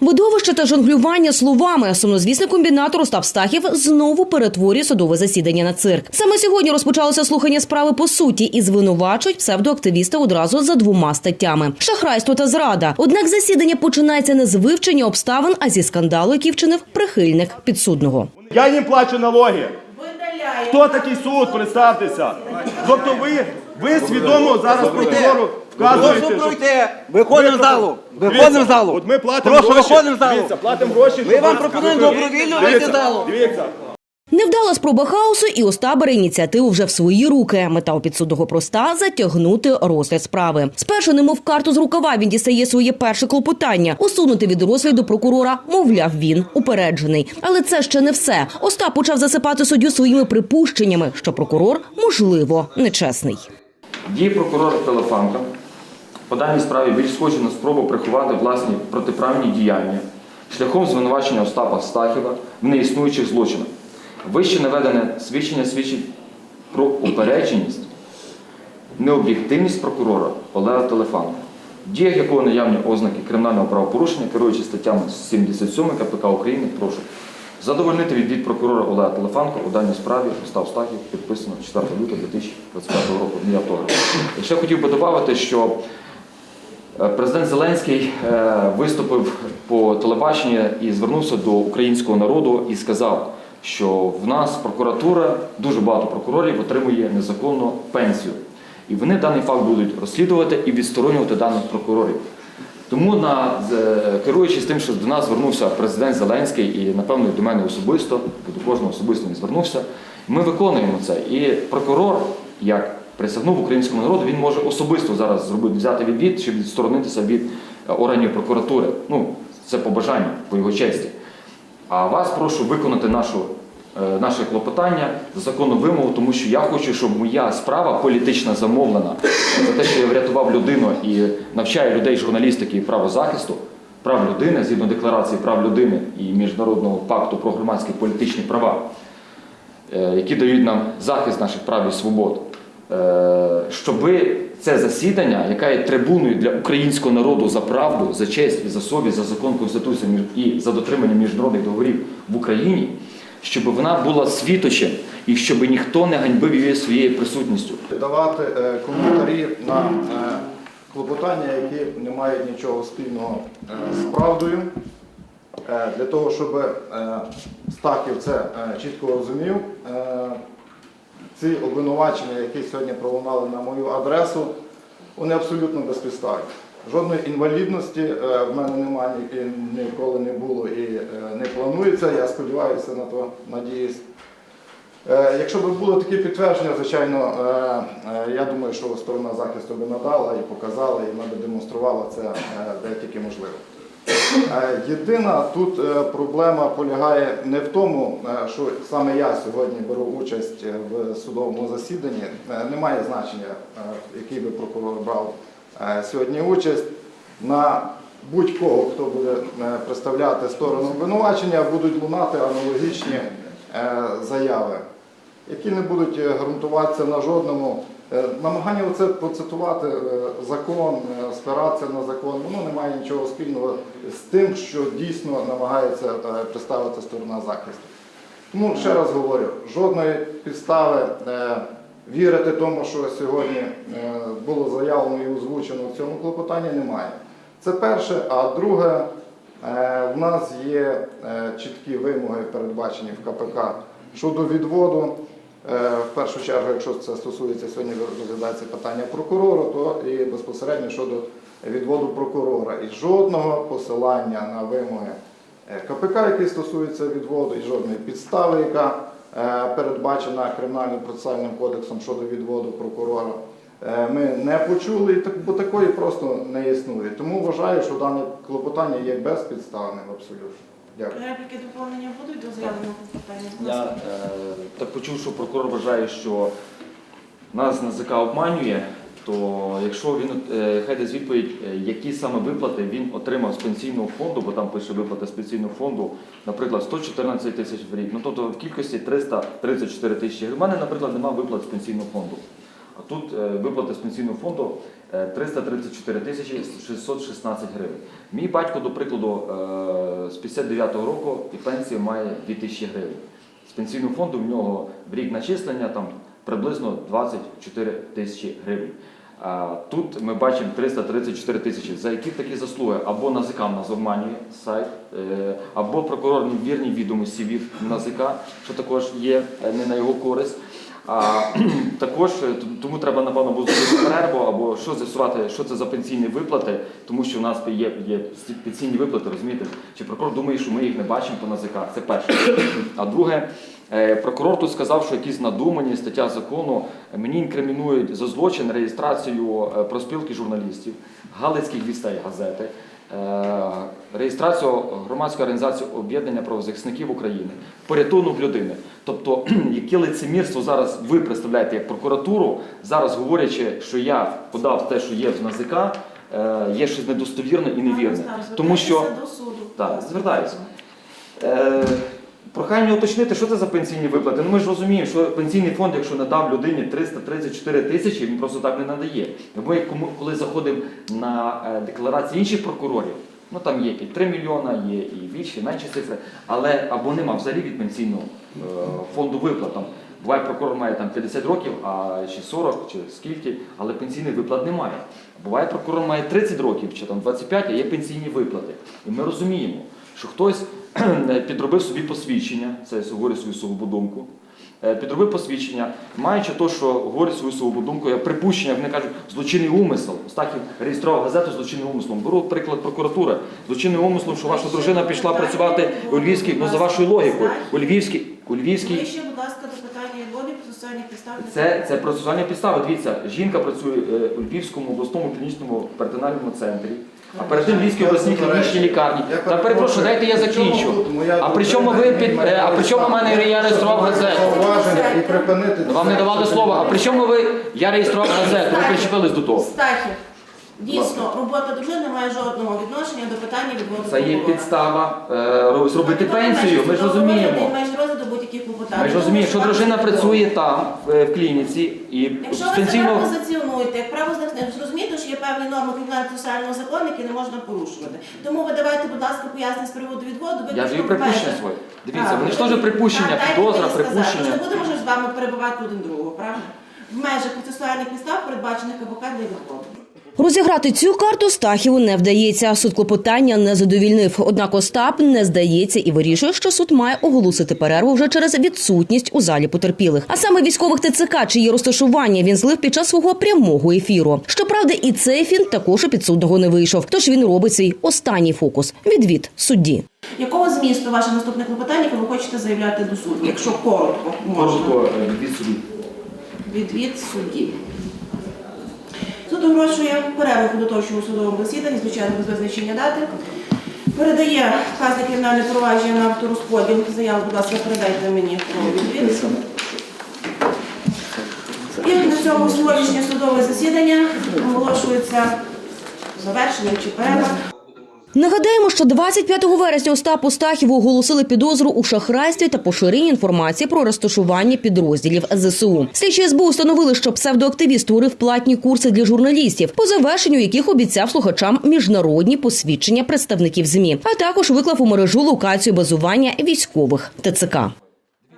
Видовище та жонглювання словами сумнозвісний комбінатор Остап Стахів знову перетворює судове засідання на цирк. Саме сьогодні розпочалося слухання справи по суті і звинувачують псевдоактивіста одразу за двома статтями: шахрайство та зрада. Однак засідання починається не з вивчення обставин, а зі скандалу, який вчинив прихильник підсудного. Я їм плачу налоги. Хто такий суд? Представтеся. Тобто ви, ви свідомо зараз прокурору Прошу що... пройти. Виходимо з залу. Виходимо з залу. От ми платимо Прошу, гроші. виходимо з залу. Дивіться, платимо гроші. Ми щоб вам пропонуємо добровільно вийти з залу. Дивіться. Невдала спроба хаосу, і Остап бере ініціативу вже в свої руки. Мета у підсудного проста затягнути розгляд справи. Спершу, немов карту з рукава, він дістає своє перше клопотання усунути від розгляду прокурора. Мовляв, він упереджений. Але це ще не все. Остап почав засипати суддю своїми припущеннями, що прокурор можливо нечесний. Дії прокурора Телефанка по даній справі більш схожі на спробу приховати власні протиправні діяння шляхом звинувачення Остапа Стахіва в неіснуючих злочинах. Вище наведене свідчення свідчить про упередженість, необ'єктивність прокурора Олега Телефанка, в діях якого наявні ознаки кримінального правопорушення, керуючи статтями 77 КПК України, прошу задовольнити відвід прокурора Олега Телефанка у даній справі Остап Стахів, підписано 4 лютого 2025 року, мій автограф. І ще хотів би додати, що Президент Зеленський е, виступив по телебаченню і звернувся до українського народу і сказав, що в нас прокуратура, дуже багато прокурорів отримує незаконну пенсію. І вони даний факт будуть розслідувати і відсторонювати даних прокурорів. Тому, на, керуючись тим, що до нас звернувся президент Зеленський, і, напевно, до мене особисто, до кожного особисто він звернувся, ми виконуємо це. І прокурор, як присягнув українському народу, він може особисто зараз зробити, взяти відвід, щоб відсторонитися від е, органів прокуратури. Ну, це по бажанню, по його честі. А вас прошу виконати нашу, е, наше клопотання за законну вимогу, тому що я хочу, щоб моя справа політично замовлена за те, що я врятував людину і навчаю людей журналістики і правозахисту, прав людини згідно декларації прав людини і Міжнародного пакту про громадські політичні права, е, які дають нам захист наших прав і свобод. Е, Щоби це засідання, яке є трибуною для українського народу за правду, за честь за совість, за закон Конституції і за дотримання міжнародних договорів в Україні, щоб вона була світочем і щоб ніхто не ганьбив її своєю присутністю. давати е, коментарі на е, клопотання, які не мають нічого спільного з правдою, для того, щоб Стахів це чітко розумів. Ці обвинувачення, які сьогодні пролунали на мою адресу, вони абсолютно безпідставні. Жодної інвалідності е, в мене немає ніколи не було і е, не планується. Я сподіваюся на то, надіюсь. Е, Якщо б було такі підтвердження, звичайно, я думаю, що сторона захисту би надала і показала, і вона би демонструвала це де тільки можливо. Е, Єдина тут е, проблема полягає не в тому, е, що саме я сьогодні беру участь в судовому засіданні. Немає значення, який би прокурор брав сьогодні участь. На будь-кого, хто буде представляти сторону обвинувачення, будуть лунати аналогічні заяви, які не будуть е, ґрунтуватися на жодному. е, Намагання оце процитувати е, закон, спиратися на закон, воно не має нічого спільного з тим, що дійсно намагається представити сторона захисту. Тому ще раз говорю, жодної підстави вірити тому, що сьогодні було заявлено і озвучено в цьому клопотанні, немає. Це перше. А друге, в нас є чіткі вимоги, передбачені в КПК щодо відводу. Е, В першу чергу, якщо це стосується сьогодні розглядається питання прокурора, то і безпосередньо щодо відводу прокурора. І жодного посилання на вимоги е, КПК, які стосуються відводу, і жодної підстави, яка е, передбачена кримінальним процесуальним кодексом щодо відводу прокурора. Ми не почули, бо такої просто не існує. Тому вважаю, що дане клопотання є безпідставним абсолютно. Дякую. Репліки доповнення будуть до заявленого питання? Я е, так почув, що прокурор вважає, що нас НАЗК обманює, то якщо він е, хай дасть відповідь, е, які саме виплати він отримав з пенсійного фонду, бо там пише виплата з пенсійного фонду, наприклад, 114 тисяч в рік, ну тобто в кількості 334 тисячі гривень. У мене, наприклад, немає виплат з пенсійного фонду. А тут е, виплати з пенсійного фонду 334 тисячі 616 гривень. Мій батько, до прикладу, е, з 59-го року і пенсію має 2 тисячі гривень. З пенсійного фонду в нього в рік начислення там приблизно 24 тисячі гривень. А Тут ми бачимо 334 тисячі, за які такі заслуги або НАЗК в нас обманює сайт, е, або прокурор невірні відомості від НАЗК, що також є е, не на його користь. А також е, тому треба напевно або зробити перерву, або що з'ясувати, що це за пенсійні виплати, тому що в нас є, є пенсійні виплати, розумієте? Чи прокурор думає, що ми їх не бачимо по НАЗК? Це перше. А друге, е, прокурор тут сказав, що якісь надумані стаття закону е, мені інкримінують за злочин реєстрацію проспілки журналістів, Галицьких вістей газети. Е, Реєстрацію громадської організації об'єднання правозахисників України, порятунок людини. Тобто, яке лицемірство зараз ви представляєте як прокуратуру, зараз говорячи, що я подав те, що є в НАЗК, е, є щось недостовірне і невірне. Тому що до суду. Так, звертаюся. Прохання уточнити, що це за пенсійні виплати. Ну ми ж розуміємо, що пенсійний фонд, якщо надав людині 334 тисячі, він просто так не надає. Ми коли заходимо на е, декларації інших прокурорів, ну там є і 3 мільйона, є і більші, менші цифри, але або нема взагалі від пенсійного е, фонду виплат. Буває, прокурор має там 50 років, а чи 40, чи скільки, але пенсійних виплат немає. Буває, прокурор має 30 років чи там 25, а є пенсійні виплати. І ми розуміємо, що хтось підробив собі посвідчення, це я говорю свою особову е, Підробив посвідчення, маючи то, що говорить свою думку, я припущення, вони кажуть, злочинний умисел. Стахів реєстрував газету злочинним умислом. Беру приклад прокуратури. Злочинним умислом, що ваша дружина пішла працювати у Львівській, ну за вашою логікою, у Львівській, у Lьвівській Ближче, будь ласка, до питання відводу процесуальних підстав. це, це процесуальні підстави. Дивіться, жінка працює е, у Львівському обласному клінічному перинатальному центрі, а перед тим в Львівській обласній клінічній лікарні. Та перепрошую, дайте я закінчу. А при чому ви під е, а при чому в мене я реєстрував газету? І припинити. Вам не давали слова. А при чому ви я реєстрував газету? Ви причепились до того. Стахів. Дійсно, робота дружини не має жодного відношення до питання відводу Це є підстава е, зробити пенсію. Ми ж розуміємо. Ми ж розуміємо, що дружина працює там е, в клініці і Якщо ви себе пенсійного. позиціонуєте, як правозахисник, зрозумієте, що є певні норми кримінального процесуального закону, які не можна порушувати. Тому ви давайте, будь ласка, пояснення з приводу відводу. Ви Я даю припущення своє. Дивіться, вони ж теж припущення, Так, дайте підозра, мені сказати. припущення. Ми не будемо ж з вами перебувати один другого, правда? В межах процесуальних підстав, передбачених КПК для відводу. Розіграти цю карту Стахіву не вдається. Суд клопотання не задовільнив. Однак Остап не здається і вирішує, що суд має оголосити перерву вже через відсутність у залі потерпілих. А саме військових ТЦК, чиї розташування він злив під час свого прямого ефіру. Щоправда, і цей фінт також у підсудного не вийшов. Тож він робить свій останній фокус відвід судді. Якого змісту ваше наступне клопотання, яке ви хочете заявляти до суду? Якщо коротко, можна. Коротко е, від суду. Відвід судді. Суд перерву до точного судового засіданні, звичайно, без визначення дати. Передає вказне кримінальне провадження на авторозподіл. Заяву, будь ласка, передайте мені про відвід. І на цьому сьогоднішнє судове засідання оголошується завершенням чи перерва. Нагадаємо, що 25 вересня Остапу Стахіву оголосили підозру у шахрайстві та поширенні інформації про розташування підрозділів ЗСУ. Слідчі СБУ встановили, що псевдоактивіст створив платні курси для журналістів, по завершенню яких обіцяв слухачам міжнародні посвідчення представників ЗМІ, а також виклав у мережу локацію базування військових ТЦК.